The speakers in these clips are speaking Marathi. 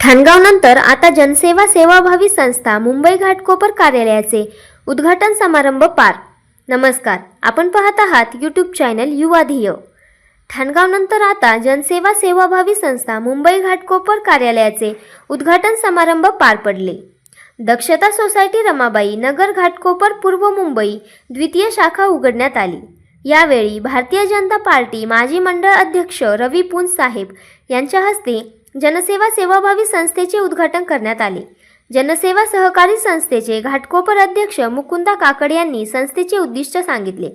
ठाणगावनंतर आता जनसेवा सेवाभावी संस्था मुंबई घाटकोपर कार्यालयाचे उद्घाटन समारंभ पार. नमस्कार आपण पाहत आहात यूट्यूब चॅनल युवा ध्येय. ठाणगावनंतर आता जनसेवा सेवाभावी संस्था मुंबई घाटकोपर कार्यालयाचे उद्घाटन समारंभ पार पडले. दक्षता सोसायटी रमाबाई नगर घाटकोपर पूर्व मुंबई द्वितीय शाखा उघडण्यात आली. यावेळी भारतीय जनता पार्टी माजी मंडळ अध्यक्ष रवी पुंज साहेब यांच्या हस्ते जनसेवा सेवाभावी संस्थेचे उद्घाटन करण्यात आले. जनसेवा सहकारी संस्थेचे घाटकोपर अध्यक्ष मुकुंदा काकड यांनी संस्थेचे उद्दिष्ट सांगितले.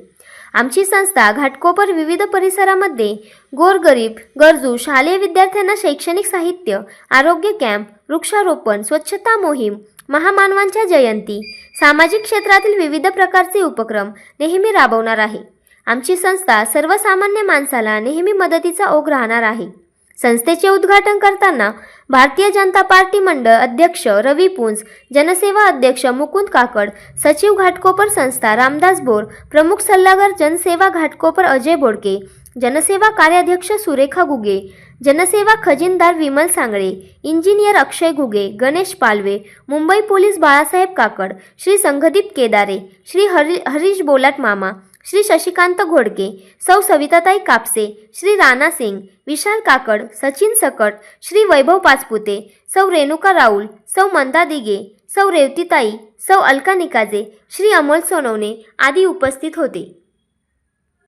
आमची संस्था घाटकोपर विविध परिसरामध्ये गोरगरीब गरजू शालेय विद्यार्थ्यांना शैक्षणिक साहित्य आरोग्य कॅम्प वृक्षारोपण स्वच्छता मोहीम महामानवांच्या जयंती सामाजिक क्षेत्रातील विविध प्रकारचे उपक्रम नेहमी राबवणार आहे. आमची संस्था सर्वसामान्य माणसाला नेहमी मदतीचा ओघ राहणार आहे. संस्थेचे उद्घाटन करताना भारतीय जनता पार्टी मंडळ अध्यक्ष रवी पुंज जनसेवा अध्यक्ष मुकुंद काकड सचिव घाटकोपर संस्था रामदास बोर प्रमुख सल्लागार जनसेवा घाटकोपर अजय बोडके जनसेवा कार्याध्यक्ष सुरेखा गुगे जनसेवा खजिनदार विमल सांगळे इंजिनियर अक्षय गुगे गणेश पालवे मुंबई पोलीस बाळासाहेब काकड श्री संघदीप केदारे श्री हरी हरीश बोलाट मामा श्री शशिकांत घोडके सौ सविताताई कापसे श्री राणा सिंग विशाल काकड सचिन सकट श्री वैभव पाचपुते सौ रेणुका राऊल सौ मंदा दिगे सौ रेवतीताई सौ अलका निकाजे श्री अमोल सोनवणे आदी उपस्थित होते.